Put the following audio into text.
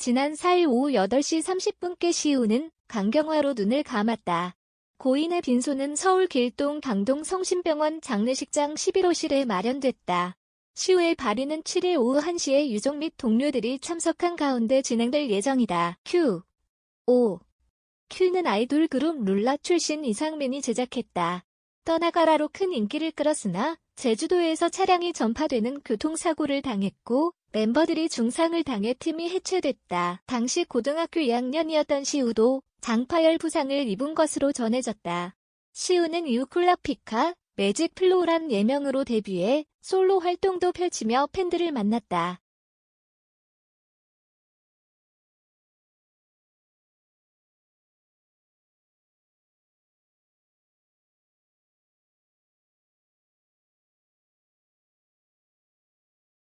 지난 4일 오후 8시 30분께 시우는 강경화로 눈을 감았다. 고인의 빈소는 서울 길동 강동 성심병원 장례식장 11호실에 마련됐다. 시우의 발의는 7일 오후 1시에 유족 및 동료들이 참석한 가운데 진행될 예정이다. Q. O. Q는 아이돌 그룹 룰라 출신 이상민이 제작했다. 떠나가라로 큰 인기를 끌었으나 제주도에서 차량이 전파되는 교통사고를 당했고 멤버들이 중상을 당해 팀이 해체됐다. 당시 고등학교 2학년이었던 시우도 장파열 부상을 입은 것으로 전해졌다. 시우는 이후 쿨라피카, 매직 플로우란 예명으로 데뷔해 솔로 활동도 펼치며 팬들을 만났다.